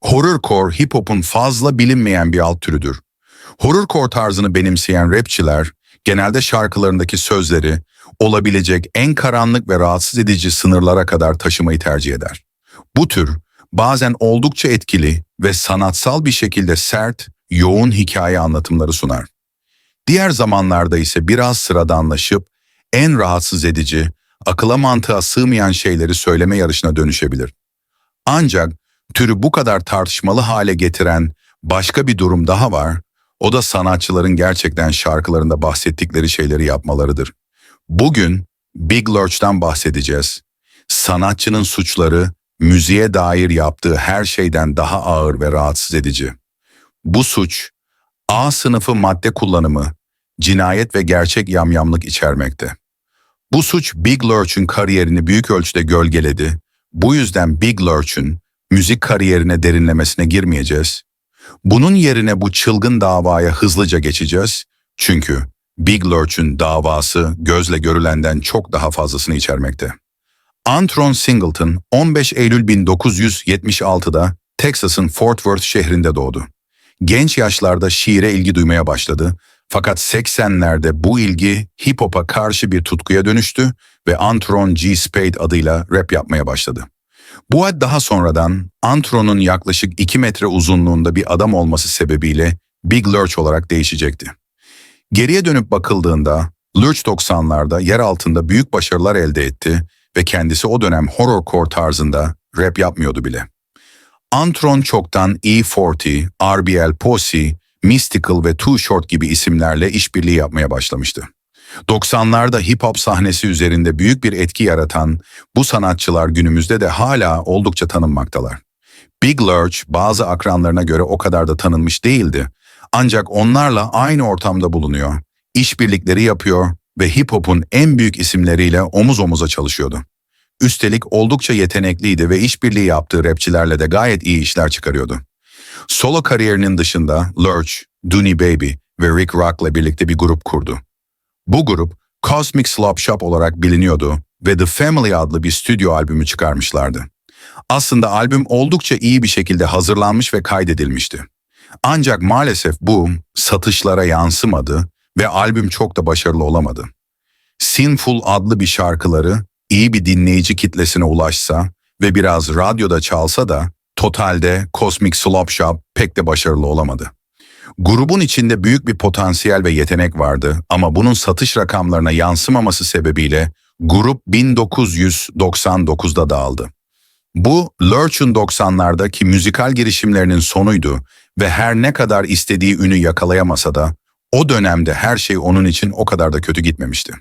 Horrorcore hip hop'un fazla bilinmeyen bir alt türüdür. Horrorcore tarzını benimseyen rapçiler genelde şarkılarındaki sözleri olabilecek en karanlık ve rahatsız edici sınırlara kadar taşımayı tercih eder. Bu tür bazen oldukça etkili ve sanatsal bir şekilde sert, yoğun hikaye anlatımları sunar. Diğer zamanlarda ise biraz sıradanlaşıp en rahatsız edici, akıla mantığa sığmayan şeyleri söyleme yarışına dönüşebilir. Ancak türü bu kadar tartışmalı hale getiren başka bir durum daha var. O da sanatçıların gerçekten şarkılarında bahsettikleri şeyleri yapmalarıdır. Bugün Big Lurch'tan bahsedeceğiz. Sanatçının suçları müziğe dair yaptığı her şeyden daha ağır ve rahatsız edici. Bu suç A sınıfı madde kullanımı, cinayet ve gerçek yamyamlık içermekte. Bu suç Big Lurch'un kariyerini büyük ölçüde gölgeledi. Bu yüzden Big Lurch'un müzik kariyerine derinlemesine girmeyeceğiz. Bunun yerine bu çılgın davaya hızlıca geçeceğiz. Çünkü Big Lurch'un davası gözle görülenden çok daha fazlasını içermekte. Antron Singleton 15 Eylül 1976'da Texas'ın Fort Worth şehrinde doğdu. Genç yaşlarda şiire ilgi duymaya başladı fakat 80'lerde bu ilgi hip hop'a karşı bir tutkuya dönüştü ve Antron G. Spade adıyla rap yapmaya başladı. Bu ad daha sonradan Antron'un yaklaşık 2 metre uzunluğunda bir adam olması sebebiyle Big Lurch olarak değişecekti. Geriye dönüp bakıldığında Lurch 90'larda yer altında büyük başarılar elde etti ve kendisi o dönem horrorcore tarzında rap yapmıyordu bile. Antron çoktan E40, RBL Posse, Mystical ve Too Short gibi isimlerle işbirliği yapmaya başlamıştı. 90'larda hip hop sahnesi üzerinde büyük bir etki yaratan bu sanatçılar günümüzde de hala oldukça tanınmaktalar. Big Lurch bazı akranlarına göre o kadar da tanınmış değildi. Ancak onlarla aynı ortamda bulunuyor, işbirlikleri yapıyor ve hip hop'un en büyük isimleriyle omuz omuza çalışıyordu. Üstelik oldukça yetenekliydi ve işbirliği yaptığı rapçilerle de gayet iyi işler çıkarıyordu. Solo kariyerinin dışında Lurch, Dooney Baby ve Rick Rock'la birlikte bir grup kurdu. Bu grup Cosmic Slop Shop olarak biliniyordu ve The Family adlı bir stüdyo albümü çıkarmışlardı. Aslında albüm oldukça iyi bir şekilde hazırlanmış ve kaydedilmişti. Ancak maalesef bu satışlara yansımadı ve albüm çok da başarılı olamadı. Sinful adlı bir şarkıları iyi bir dinleyici kitlesine ulaşsa ve biraz radyoda çalsa da totalde Cosmic Slop Shop pek de başarılı olamadı. Grubun içinde büyük bir potansiyel ve yetenek vardı ama bunun satış rakamlarına yansımaması sebebiyle grup 1999'da dağıldı. Bu Lurch'un 90'lardaki müzikal girişimlerinin sonuydu ve her ne kadar istediği ünü yakalayamasa da o dönemde her şey onun için o kadar da kötü gitmemişti.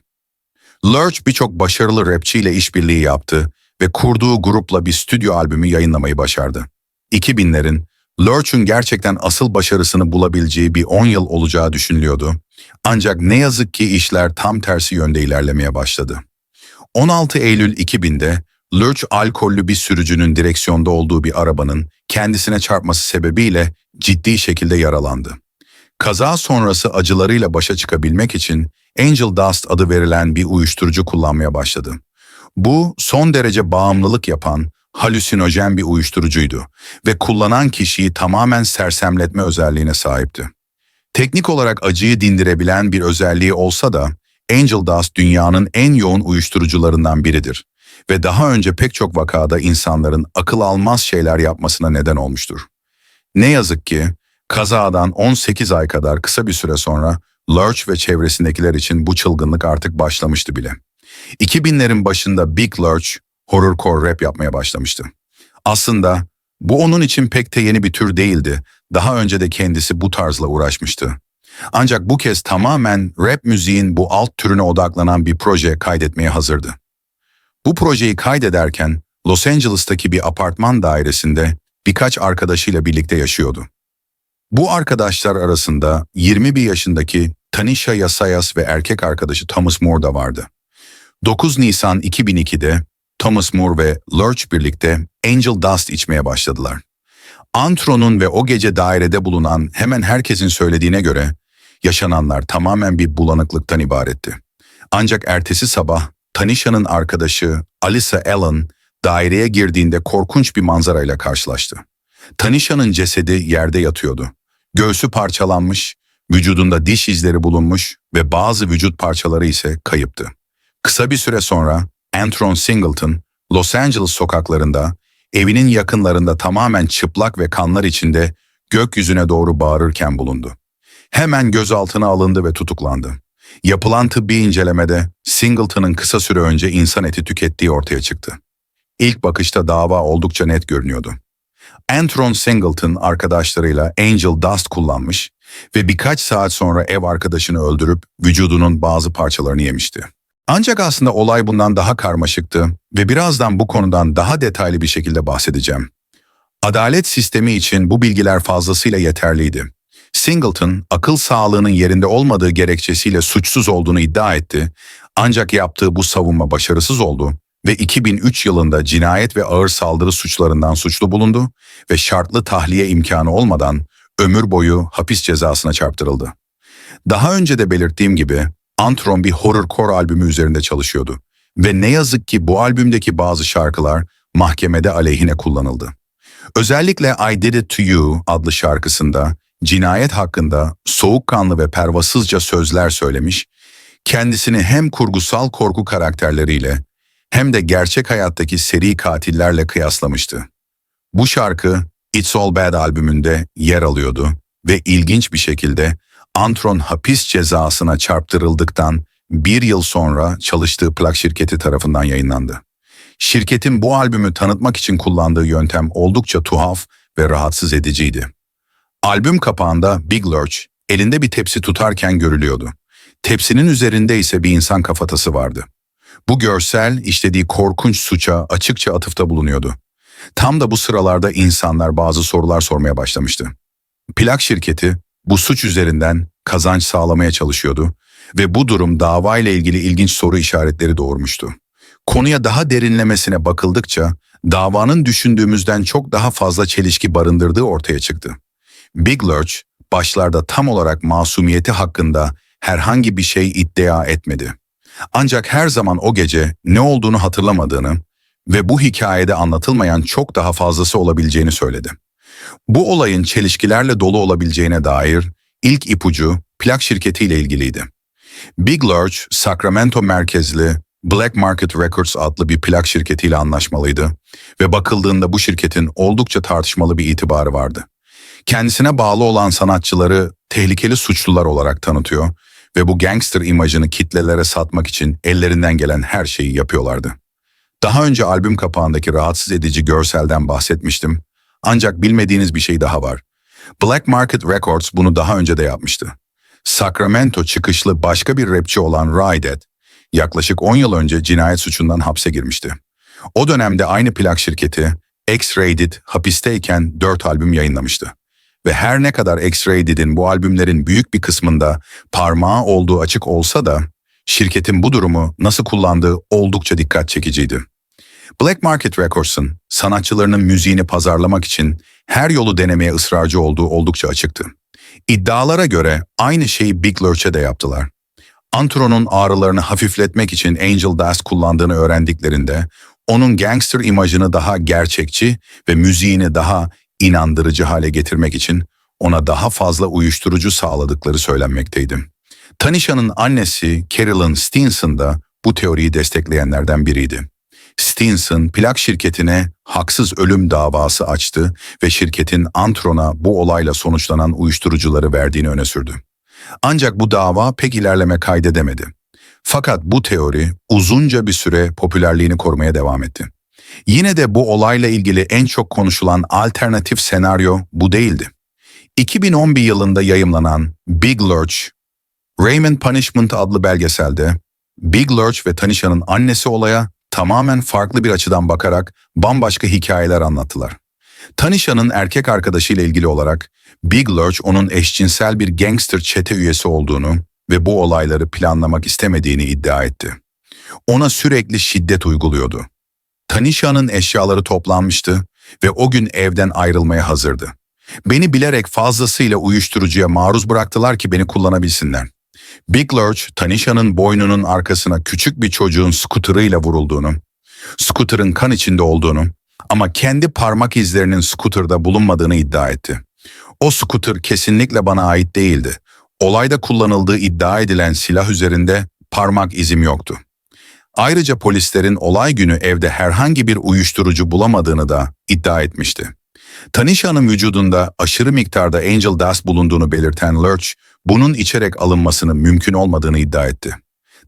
Lurch birçok başarılı rapçiyle işbirliği yaptı ve kurduğu grupla bir stüdyo albümü yayınlamayı başardı. 2000'lerin Lurch'un gerçekten asıl başarısını bulabileceği bir 10 yıl olacağı düşünülüyordu. Ancak ne yazık ki işler tam tersi yönde ilerlemeye başladı. 16 Eylül 2000'de Lurch alkollü bir sürücünün direksiyonda olduğu bir arabanın kendisine çarpması sebebiyle ciddi şekilde yaralandı. Kaza sonrası acılarıyla başa çıkabilmek için Angel Dust adı verilen bir uyuşturucu kullanmaya başladı. Bu son derece bağımlılık yapan, halüsinojen bir uyuşturucuydu ve kullanan kişiyi tamamen sersemletme özelliğine sahipti. Teknik olarak acıyı dindirebilen bir özelliği olsa da Angel Dust dünyanın en yoğun uyuşturucularından biridir ve daha önce pek çok vakada insanların akıl almaz şeyler yapmasına neden olmuştur. Ne yazık ki kazadan 18 ay kadar kısa bir süre sonra Lurch ve çevresindekiler için bu çılgınlık artık başlamıştı bile. 2000'lerin başında Big Lurch horrorcore rap yapmaya başlamıştı. Aslında bu onun için pek de yeni bir tür değildi. Daha önce de kendisi bu tarzla uğraşmıştı. Ancak bu kez tamamen rap müziğin bu alt türüne odaklanan bir proje kaydetmeye hazırdı. Bu projeyi kaydederken Los Angeles'taki bir apartman dairesinde birkaç arkadaşıyla birlikte yaşıyordu. Bu arkadaşlar arasında 21 yaşındaki Tanisha Yasayas ve erkek arkadaşı Thomas Moore da vardı. 9 Nisan 2002'de Thomas Moore ve Lurch birlikte Angel Dust içmeye başladılar. Antro'nun ve o gece dairede bulunan hemen herkesin söylediğine göre yaşananlar tamamen bir bulanıklıktan ibaretti. Ancak ertesi sabah Tanisha'nın arkadaşı Alisa Allen daireye girdiğinde korkunç bir manzarayla karşılaştı. Tanisha'nın cesedi yerde yatıyordu. Göğsü parçalanmış, vücudunda diş izleri bulunmuş ve bazı vücut parçaları ise kayıptı. Kısa bir süre sonra Antron Singleton, Los Angeles sokaklarında, evinin yakınlarında tamamen çıplak ve kanlar içinde gökyüzüne doğru bağırırken bulundu. Hemen gözaltına alındı ve tutuklandı. Yapılan tıbbi incelemede Singleton'ın kısa süre önce insan eti tükettiği ortaya çıktı. İlk bakışta dava oldukça net görünüyordu. Antron Singleton arkadaşlarıyla Angel Dust kullanmış ve birkaç saat sonra ev arkadaşını öldürüp vücudunun bazı parçalarını yemişti. Ancak aslında olay bundan daha karmaşıktı ve birazdan bu konudan daha detaylı bir şekilde bahsedeceğim. Adalet sistemi için bu bilgiler fazlasıyla yeterliydi. Singleton, akıl sağlığının yerinde olmadığı gerekçesiyle suçsuz olduğunu iddia etti. Ancak yaptığı bu savunma başarısız oldu ve 2003 yılında cinayet ve ağır saldırı suçlarından suçlu bulundu ve şartlı tahliye imkanı olmadan ömür boyu hapis cezasına çarptırıldı. Daha önce de belirttiğim gibi Antron bir horrorcore albümü üzerinde çalışıyordu ve ne yazık ki bu albümdeki bazı şarkılar mahkemede aleyhine kullanıldı. Özellikle I Did It To You adlı şarkısında cinayet hakkında soğukkanlı ve pervasızca sözler söylemiş, kendisini hem kurgusal korku karakterleriyle hem de gerçek hayattaki seri katillerle kıyaslamıştı. Bu şarkı It's All Bad albümünde yer alıyordu ve ilginç bir şekilde Antron hapis cezasına çarptırıldıktan bir yıl sonra çalıştığı plak şirketi tarafından yayınlandı. Şirketin bu albümü tanıtmak için kullandığı yöntem oldukça tuhaf ve rahatsız ediciydi. Albüm kapağında Big Lurch elinde bir tepsi tutarken görülüyordu. Tepsinin üzerinde ise bir insan kafatası vardı. Bu görsel işlediği korkunç suça açıkça atıfta bulunuyordu. Tam da bu sıralarda insanlar bazı sorular sormaya başlamıştı. Plak şirketi bu suç üzerinden kazanç sağlamaya çalışıyordu ve bu durum dava ile ilgili ilginç soru işaretleri doğurmuştu. Konuya daha derinlemesine bakıldıkça davanın düşündüğümüzden çok daha fazla çelişki barındırdığı ortaya çıktı. Big Lurch başlarda tam olarak masumiyeti hakkında herhangi bir şey iddia etmedi. Ancak her zaman o gece ne olduğunu hatırlamadığını ve bu hikayede anlatılmayan çok daha fazlası olabileceğini söyledi. Bu olayın çelişkilerle dolu olabileceğine dair ilk ipucu plak şirketiyle ilgiliydi. Big Lurch, Sacramento merkezli Black Market Records adlı bir plak şirketiyle anlaşmalıydı ve bakıldığında bu şirketin oldukça tartışmalı bir itibarı vardı. Kendisine bağlı olan sanatçıları tehlikeli suçlular olarak tanıtıyor ve bu gangster imajını kitlelere satmak için ellerinden gelen her şeyi yapıyorlardı. Daha önce albüm kapağındaki rahatsız edici görselden bahsetmiştim ancak bilmediğiniz bir şey daha var. Black Market Records bunu daha önce de yapmıştı. Sacramento çıkışlı başka bir rapçi olan Rydet, yaklaşık 10 yıl önce cinayet suçundan hapse girmişti. O dönemde aynı plak şirketi X-Rated hapisteyken 4 albüm yayınlamıştı. Ve her ne kadar X-Rated'in bu albümlerin büyük bir kısmında parmağı olduğu açık olsa da şirketin bu durumu nasıl kullandığı oldukça dikkat çekiciydi. Black Market Records'ın sanatçılarının müziğini pazarlamak için her yolu denemeye ısrarcı olduğu oldukça açıktı. İddialara göre aynı şeyi Big Lurch'e de yaptılar. Antron'un ağrılarını hafifletmek için Angel Dust kullandığını öğrendiklerinde onun gangster imajını daha gerçekçi ve müziğini daha inandırıcı hale getirmek için ona daha fazla uyuşturucu sağladıkları söylenmekteydi. Tanisha'nın annesi Carolyn Stinson da bu teoriyi destekleyenlerden biriydi. Stinson plak şirketine haksız ölüm davası açtı ve şirketin Antron'a bu olayla sonuçlanan uyuşturucuları verdiğini öne sürdü. Ancak bu dava pek ilerleme kaydedemedi. Fakat bu teori uzunca bir süre popülerliğini korumaya devam etti. Yine de bu olayla ilgili en çok konuşulan alternatif senaryo bu değildi. 2011 yılında yayımlanan Big Lurch, Raymond Punishment adlı belgeselde Big Lurch ve Tanisha'nın annesi olaya tamamen farklı bir açıdan bakarak bambaşka hikayeler anlattılar. Tanisha'nın erkek arkadaşıyla ilgili olarak Big Lurch onun eşcinsel bir gangster çete üyesi olduğunu ve bu olayları planlamak istemediğini iddia etti. Ona sürekli şiddet uyguluyordu. Tanisha'nın eşyaları toplanmıştı ve o gün evden ayrılmaya hazırdı. Beni bilerek fazlasıyla uyuşturucuya maruz bıraktılar ki beni kullanabilsinler. Big Lurch, Tanisha'nın boynunun arkasına küçük bir çocuğun skuterıyla vurulduğunu, skuterın kan içinde olduğunu, Ama kendi parmak izlerinin scooter'da bulunmadığını iddia etti. O scooter kesinlikle bana ait değildi. Olayda kullanıldığı iddia edilen silah üzerinde parmak izim yoktu. Ayrıca polislerin olay günü evde herhangi bir uyuşturucu bulamadığını da iddia etmişti. Tanisha'nın vücudunda aşırı miktarda Angel Dust bulunduğunu belirten Lurch, bunun içerek alınmasının mümkün olmadığını iddia etti.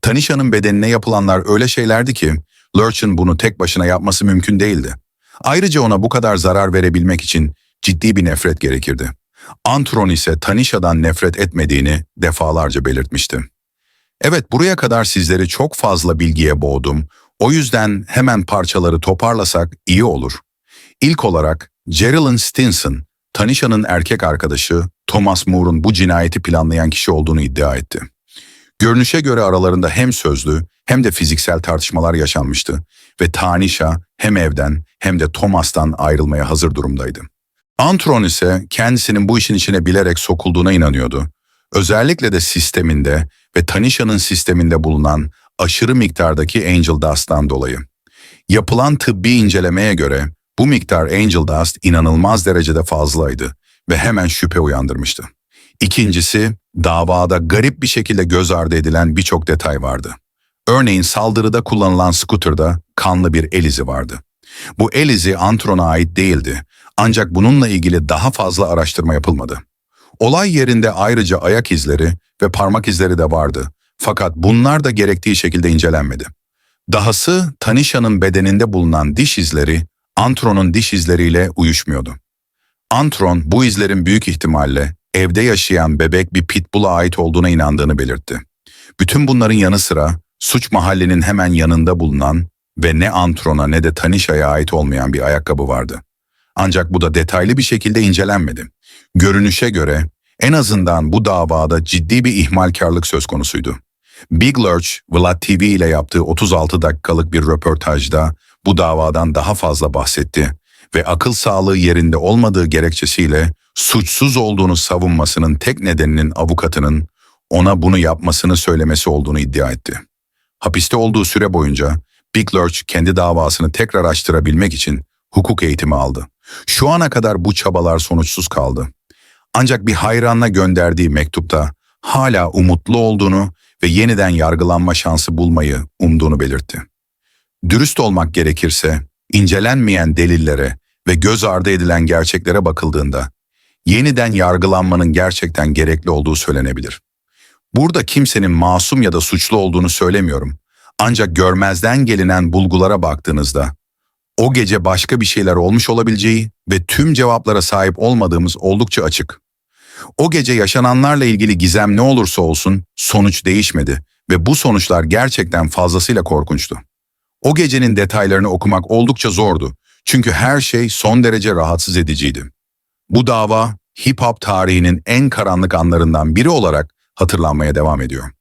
Tanisha'nın bedenine yapılanlar öyle şeylerdi ki, Lurch'ın bunu tek başına yapması mümkün değildi. Ayrıca ona bu kadar zarar verebilmek için ciddi bir nefret gerekirdi. Antron ise Tanisha'dan nefret etmediğini defalarca belirtmişti. Evet buraya kadar sizleri çok fazla bilgiye boğdum. O yüzden hemen parçaları toparlasak iyi olur. İlk olarak Geraldine Stinson, Tanisha'nın erkek arkadaşı Thomas Moore'un bu cinayeti planlayan kişi olduğunu iddia etti. Görünüşe göre aralarında hem sözlü hem de fiziksel tartışmalar yaşanmıştı ve Tanisha hem evden hem de Thomas'tan ayrılmaya hazır durumdaydı. Antron ise kendisinin bu işin içine bilerek sokulduğuna inanıyordu. Özellikle de sisteminde ve Tanisha'nın sisteminde bulunan aşırı miktardaki Angel Dust'tan dolayı. Yapılan tıbbi incelemeye göre bu miktar Angel Dust inanılmaz derecede fazlaydı ve hemen şüphe uyandırmıştı. İkincisi, davada garip bir şekilde göz ardı edilen birçok detay vardı. Örneğin saldırıda kullanılan scooter'da kanlı bir el izi vardı. Bu el izi Antron'a ait değildi ancak bununla ilgili daha fazla araştırma yapılmadı. Olay yerinde ayrıca ayak izleri ve parmak izleri de vardı fakat bunlar da gerektiği şekilde incelenmedi. Dahası Tanisha'nın bedeninde bulunan diş izleri Antron'un diş izleriyle uyuşmuyordu. Antron bu izlerin büyük ihtimalle evde yaşayan bebek bir pitbull'a ait olduğuna inandığını belirtti. Bütün bunların yanı sıra suç mahallinin hemen yanında bulunan ve ne Antron'a ne de Tanisha'ya ait olmayan bir ayakkabı vardı. Ancak bu da detaylı bir şekilde incelenmedi. Görünüşe göre en azından bu davada ciddi bir ihmalkarlık söz konusuydu. Big Lurch, Vlad TV ile yaptığı 36 dakikalık bir röportajda bu davadan daha fazla bahsetti ve akıl sağlığı yerinde olmadığı gerekçesiyle suçsuz olduğunu savunmasının tek nedeninin avukatının ona bunu yapmasını söylemesi olduğunu iddia etti. Hapiste olduğu süre boyunca Big Lurch kendi davasını tekrar açtırabilmek için hukuk eğitimi aldı. Şu ana kadar bu çabalar sonuçsuz kaldı. Ancak bir hayranına gönderdiği mektupta hala umutlu olduğunu ve yeniden yargılanma şansı bulmayı umduğunu belirtti. Dürüst olmak gerekirse, incelenmeyen delillere ve göz ardı edilen gerçeklere bakıldığında, yeniden yargılanmanın gerçekten gerekli olduğu söylenebilir. Burada kimsenin masum ya da suçlu olduğunu söylemiyorum. Ancak görmezden gelinen bulgulara baktığınızda, o gece başka bir şeyler olmuş olabileceği ve tüm cevaplara sahip olmadığımız oldukça açık. O gece yaşananlarla ilgili gizem ne olursa olsun sonuç değişmedi ve bu sonuçlar gerçekten fazlasıyla korkunçtu. O gecenin detaylarını okumak oldukça zordu çünkü her şey son derece rahatsız ediciydi. Bu dava hip hop tarihinin en karanlık anlarından biri olarak hatırlanmaya devam ediyor.